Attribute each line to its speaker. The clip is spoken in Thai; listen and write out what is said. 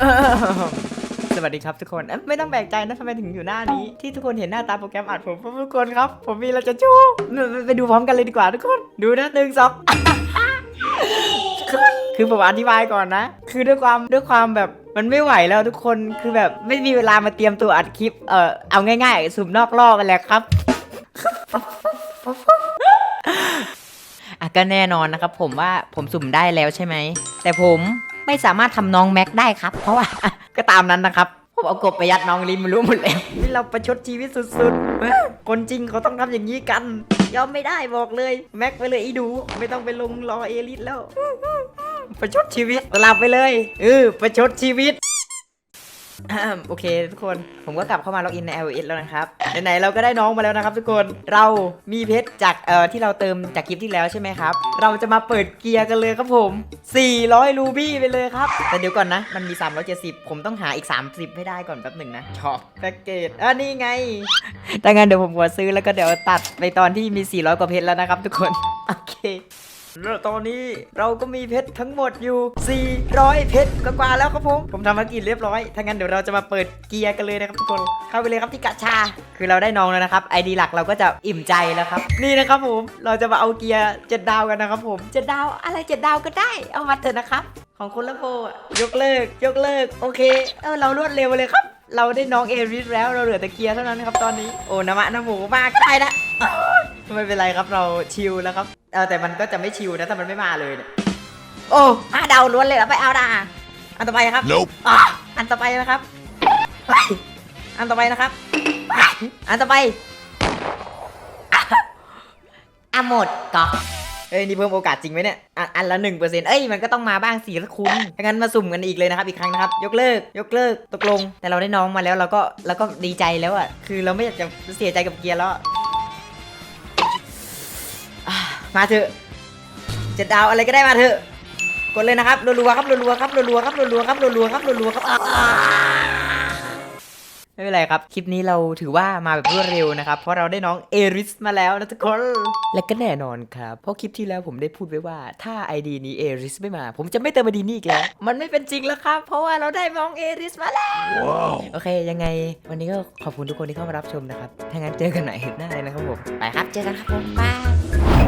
Speaker 1: เออสวัสดีครับทุกคนเอ้ยไม่ต้องแปลกใจนะทำไมถึงอยู่หน้านี้ ที่ทุกคนเห็นหน้าตาโปรแกรมอัดผมเพราะทุกคนครับ ผมมีอะไรจะชว์ไปไปดูพร้อมกันเลยดีกว่าทุกคน ดูนะหนึ่งสองคือผมอธิบายก่อนนะ คือด้วยความด้วยความแบบมันไม่ไหวแล้วทุกคนคือแบบไม่มีเวลามาเตรียมตัวอัดคลิป เออเอาง่ายๆสุ่มนอกรอบกันแหละครับอะก็แน่นอนนะครับผมว่าผมสุ่มได้แล้วใช่ไหม แต่ผม ไม่สามารถทำน้องแม็กได้ครับ เพราะว่าก็ตามนั้นนะครับผมเอากบไปยัดน้องลิมมันรู้หมดแล้วนี่เราประชดชีวิตสุดๆ คนจริงเขาต้องทำอย่างนี้กัน ยอมไม่ได้บอกเลย แม็กไปเลยไอีดู ไม่ต้องไปลงรอเอลิสแล้ว ประชดชีวิตหลับไปเลยเออประชดชีวิต อ่าโอเคทุกคนผมก็กลับเข้ามาล็อกอินใน LS แล้วนะครับไหนๆเราก็ได้น้องมาแล้วนะครับ ทุกคนเรามีเพชรจากเอ่อที่เราเติมจากคลิปที่แล้วใช่ไหมครับ เราจะมาเปิดเกียร์กันเลยครับผม 400 รูบี้ไปเลยครับ แต่เดี๋ยวก่อนนะ มันมี 370 ผมต้องหาอีก 30 ให้ได้ก่อนแป๊บหนึ่งนะชอบแพ็กเกจอะนี่ไงถ้างั้นเดี๋ยวผมขอซื้อแล้วก็เดี๋ยวตัดไปตอนที่มี 400 กว่าเพชรแล้วนะครับ ทุกคนโอเค แล้วตอนนี้เราก็มีเพชรทั้งหมดอยู่ 400 เพชรกว่าแล้วครับผม ผมทำภารกิจเรียบร้อย ถ้างั้นเดี๋ยวเราจะมาเปิดเกียร์กันเลยนะครับทุกคน เข้าไปเลยครับที่กะชา คือเราได้น้องแล้วนะครับ ไอดีหลักเราก็จะอิ่มใจแล้วครับ นี่นะครับผม เราจะมาเอาเกียร์เจ็ดดาวกันนะครับผมเจ็ดดาวอะไรเจ็ดดาวก็ได้ เอามาเถอะนะครับ ของคุณละโพอะยกเลิก ยกเลิก โอเค เออเรารวดเร็วเลยครับ เราได้น้องเอริสแล้ว เราเหลือแต่เกียร์เท่านั้นครับตอนนี้ โอ้นะมะนะหมูมากได้ละไม่เป็นไรครับเราชิลแล้วครับ เออแต่มันก็จะไม่ชิลนะถ้ามันไม่มาเลยเนี่ยโอ้ห้าดาวล้วนเลยเหรอไปเอาด่าอันต่อไปครับ
Speaker 2: Nope.
Speaker 1: อะอันต่อไปนะครับไปอันต่อไปนะครับอันต่อไปอะหมดก็เอ้ยนี่เพิ่มโอกาสจริงไหมเนี่ยอะอันละหนึ่งเปอร์เซ็นต์เอ้ยมันก็ต้องมาบ้างสี่ละคุณถ้างั้นมาสุ่มกันอีกเลยนะครับอีกครั้งนะครับ ยกเลิก ยกเลิกตกลง แต่เราได้น้องมาแล้วเราก็เราก็ดีใจแล้วอะคือเราไม่อยากจะเสียใจกับเกียร์แล้วอะ มาเถอะเจ็ดดาวอะไรก็ได้มาเถอะ กดเลยนะครับรัวๆครับรัวๆครับรัวๆครับรัวๆครับรัวๆครับรัวๆครับอ่าไม่เป็นไรครับ คลิปนี้เราถือว่ามาแบบรวดเร็วนะครับ เพราะเราได้น้องเอริสมาแล้วนะทุกคน และก็แน่นอนครับ เพราะคลิปที่แล้วผมได้พูดไว้ว่า ถ้า ID นี้เอริสไม่มา ผมจะไม่เติม ID นี้อีกแล้ว มันไม่เป็นจริงแล้วครับ เพราะว่าเราได้น้องเอริสมาแล้ว
Speaker 2: Wow.
Speaker 1: โอเค ยังไง วันนี้ก็ขอบคุณทุกคนที่เข้ามารับชมนะครับ ถ้างั้นเจอกันใหม่หน้าเลยนะครับผม ไปครับ เจอกันครับผมบาย